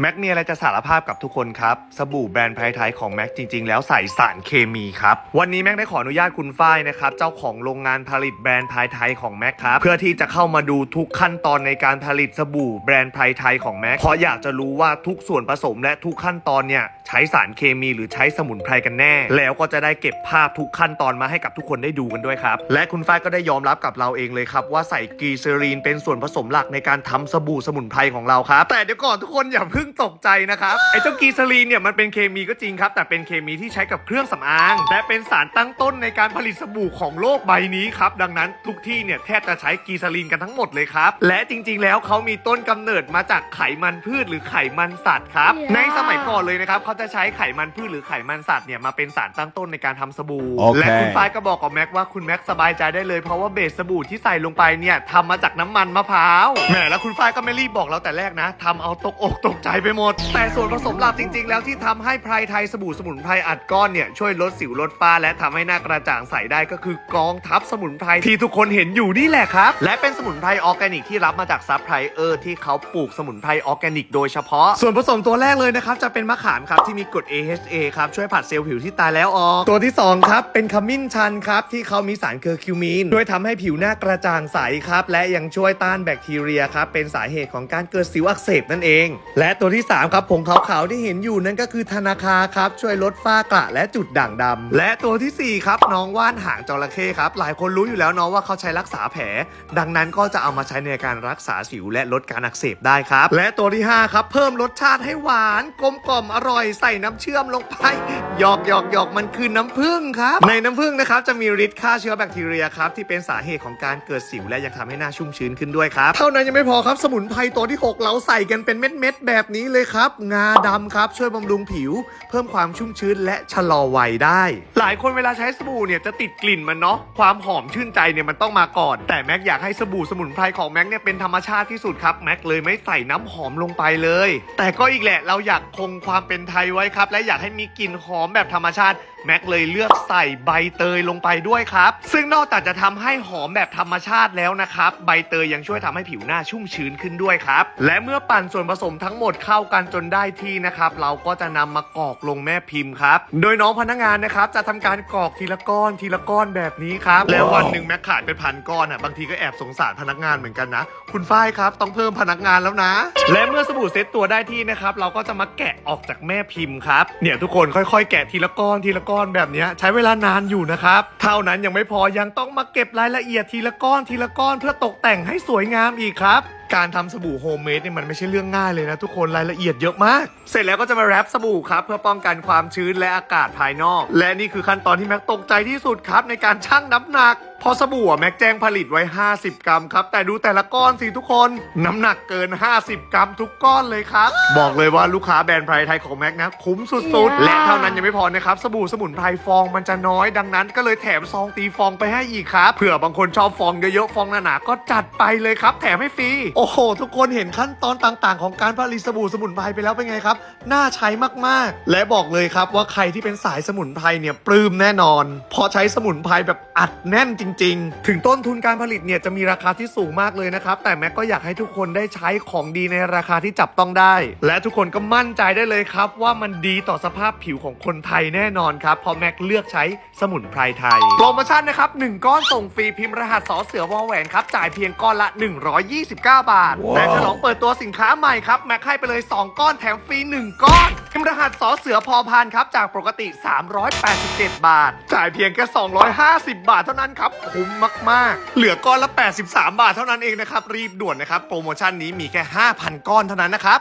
แม็กมีอะไรจะสารภาพกับทุกคนครับ สบู่แบรนด์ไทยของแม็กจริง ๆ แล้วใส่สารเคมีครับ วันนี้แม็กได้ขออนุญาตคุณฝ้ายนะครับ เจ้าของโรงงานผลิตแบรนด์ไทยของแม็กครับ เพื่อที่จะเข้ามาดูทุกขั้นตอนในการผลิตสบู่แบรนด์ไทยของแม็กเพราะอยากจะรู้ว่าทุกส่วนผสมและทุกขั้นตอนเนี่ยใช้สารเคมีหรือใช้สมุนไพรกันแน่ แล้วก็จะได้เก็บภาพทุกขั้นตอนมาให้กับทุกคนได้ดูกันด้วยครับและคุณฝ้ายก็ได้ยอมรับกับเราเองเลยครับว่าใส่กีเซอรีนเป็นส่วนผสมหลักในการทำสบู่สมุนไพรของเราครับแต่เดี๋ยวก่อนทุกคนอย่าเพิ่งตกใจนะครับไอ้เจ้ากลีเซอรีนเนี่ยมันเป็นเคมีก็จริงครับ แต่เป็นเคมีที่ใช้กับเครื่องสำอาง และเป็นสารตั้งต้นในการผลิตสบู่ของโลกใบนี้ครับ ดังนั้นทุกที่เนี่ยแทบจะใช้กลีเซอรีนกันทั้งหมดเลยครับ และจริงๆ แล้วเขามีต้นกำเนิดมาจากไขมันพืชหรือไขมันสัตว์ครับ Yeah. ในสมัยก่อนเลยนะครับเขาจะใช้ไขมันพืชหรือไขมันสัตว์เนี่ยมาเป็นสารตั้งต้นในการทำสบู่โอเคและคุณฝ้ายก็บอกกับแม็กว่าคุณแม็กสบายใจได้เลยเพราะว่าเบสสบู่ที่ใส่ลงไปเนี่ยทำมาจากน้ำมันมะพร้าวแหมแล้วคุณฝ้ายก็ไม่รีบบอกเราแต่แรกนะทำเอาตกอกตกใจไปหมด แต่ส่วนผสมหลักจริง ๆ แล้วที่ทำให้ไพรไทยสบู่สมุนไพรอัดก้อนเนี่ยช่วยลดสิวลดฝ้าและทำให้หน้ากระจ่างใสได้ก็คือกองทัพสมุนไพรที่ทุกคนเห็นอยู่นี่แหละครับ และเป็นสมุนไพรออร์แกนิกที่รับมาจากซัพพลายเออร์ที่เขาปลูกสมุนไพรออร์แกนิกโดยเฉพาะ ส่วนผสมตัวแรกเลยนะครับจะเป็นมะขามครับที่มีกรด AHA ครับช่วยผัดเซลล์ผิวที่ตายแล้วออกตัวที่สองครับเป็นขมิ้นชันครับที่เขามีสารเคอร์คิวมีนช่วยทำให้ผิวหน้ากระจ่างใสครับและยังช่วยต้านแบคทีเรียครับเป็นสาเหตุของการเกิดสิวอักเสบนั่นเอง และตัวัวที่สามครับผงขาวๆที่เห็นอยู่นั่นก็คือธนาคาครับ ช่วยลดฝ้ากระและจุดด่างดำและตัวที่สี่ครับ น้องว่านหางจระเข้ครับ หลายคนรู้อยู่แล้วเนาะว่าเขาใช้รักษาแผล ดังนั้นก็จะเอามาใช้ในการรักษาสิวและลดการอักเสบได้ครับ และตัวที่ห้าครับ เพิ่มรสชาติให้หวานกลมกล่อมอร่อยใส่น้ำเชื่อมลงไปหยอกหยอกหยอกมันคือน้ำผึ้งครับ ในน้ำผึ้งนะครับจะมีฤทธิ์ฆ่าเชื้อแบคทีเรียครับที่เป็นสาเหตุของการเกิดสิวและยังทำให้หน้าชุ่มชื้นขึ้นด้วยครับเท่านั้นยังไม่พอครับสมุนไพรตัวที่ 6 เราใส่กันเป็นเม็ดๆแบบนี้เลยครับ งาดำครับช่วยบำรุงผิว เพิ่มความชุ่มชื้นและชะลอวัยได้ หลายคนเวลาใช้สบู่เนี่ยจะติดกลิ่นมันเนาะความหอมชื่นใจเนี่ยมันต้องมาก่อน แต่แม็กอยากให้สบู่สมุนไพรของแม็กเนี่ยเป็นธรรมชาติที่สุดครับแม็กเลยไม่ใส่น้ำหอมลงไปเลย แต่ก็อีกแหละเราอยากคงความเป็นไทยไว้ครับ และอยากให้มีกลิ่นหอมแบบธรรมชาติ แม็กเลยเลือกใส่ใบเตยลงไปด้วยครับ ซึ่งนอกจากจะทำให้หอมแบบธรรมชาติแล้วนะครับ ใบเตยยังช่วยทำให้ผิวหน้าชุ่มชื้นขึ้นด้วยครับ และเมื่อปั่นส่วนผสมทั้งหมดเข้ากันจนได้ที่นะครับ เราก็จะนำมากรอกลงแม่พิมพ์ครับ โดยน้องพนักงานนะครับจะทำการกรอกทีละก้อนทีละก้อนแบบนี้ครับ แล้ววันหนึ่งแม็กขายเป็นพันก้อนอะบางทีก็แอบสงสารพนักงานเหมือนกันนะ คุณฝ้ายครับ ต้องเพิ่มพนักงานแล้วนะ และเมื่อสบู่เซ็ตตัวได้ที่นะครับเราก็จะมาแกะออกจากแม่พิมพ์ครับเนี่ยทุกคนค่อย ๆ แกะทีละก้อนทีละก้อนแบบนี้ใช้เวลานานอยู่นะครับ เท่านั้นยังไม่พอยังต้องมาเก็บรายละเอียดทีละก้อนทีละก้อนเพื่อตกแต่งให้สวยงามอีกครับการทำสบู่โฮมเมดเนี่ยมันไม่ใช่เรื่องง่ายเลยนะทุกคนรายละเอียดเยอะมาก เสร็จแล้วก็จะมาแรปสบู่ครับ เพื่อป้องกันความชื้นและอากาศภายนอก และนี่คือขั้นตอนที่แม็กตกใจที่สุดครับ ในการชั่งน้ำหนักเพอสบู่อะแม็กแจ้งผลิตไว้ 50 กรัมครับ แต่ดูแต่ละก้อนสิทุกคน น้ำหนักเกิน 50 กรัมทุกก้อนเลยครับ บอกเลยว่าลูกค้าแบรนด์ไพรไทยของแม็กนะ คุ้มสุดๆ Yeah และเท่านั้นยังไม่พอนะครับ สบู่สมุนไพรฟองมันจะน้อยดังนั้นก็เลยแถมซองตีฟองไปให้อีกครับเผื่อบางคนชอบฟองเยอะๆฟองหนาๆก็จัดไปเลยครับ แถมให้ฟรีโอ้โห ทุกคนเห็นขั้นตอนต่างๆ ของการผลิตสบู่สมุนไพรไปแล้วเป็นไงครับ น่าใช้มากๆ และบอกเลยครับว่าใครที่เป็นสายสมุนไพรเนี่ยปลื้มแน่นอนเพราะใช้สมุนไพรแบบอัดแน่นจริง ๆ ถึงต้นทุนการผลิตเนี่ยจะมีราคาที่สูงมากเลยนะครับ แต่แม็กก็อยากให้ทุกคนได้ใช้ของดีในราคาที่จับต้องได้ และทุกคนก็มั่นใจได้เลยครับ ว่ามันดีต่อสภาพผิวของคนไทยแน่นอนครับเพราะแม็กเลือกใช้สมุนไพรไทย โปรโมชั่นนะครับ1ก้อนส่งฟรีพิมพ์รหัสสอเสือวอแหวนครับจ่ายเพียงก้อนละ 129บาท แต่ฉลองเปิดตัวสินค้าใหม่ครับ แม็กให้ไปเลย 2 ก้อนแถมฟรี 1 ก้อนพิมพ์รหัสสอเสือพอพานครับ จากปกติ 387 บาท จ่ายเพียงแค่ 250 บาทเท่านั้นครับ คุ้มมาก ๆ เหลือก้อนละ 83 บาทเท่านั้นเองนะครับ รีบด่วนนะครับ โปรโมชั่นนี้มีแค่ 5,000 ก้อนเท่านั้นนะครับ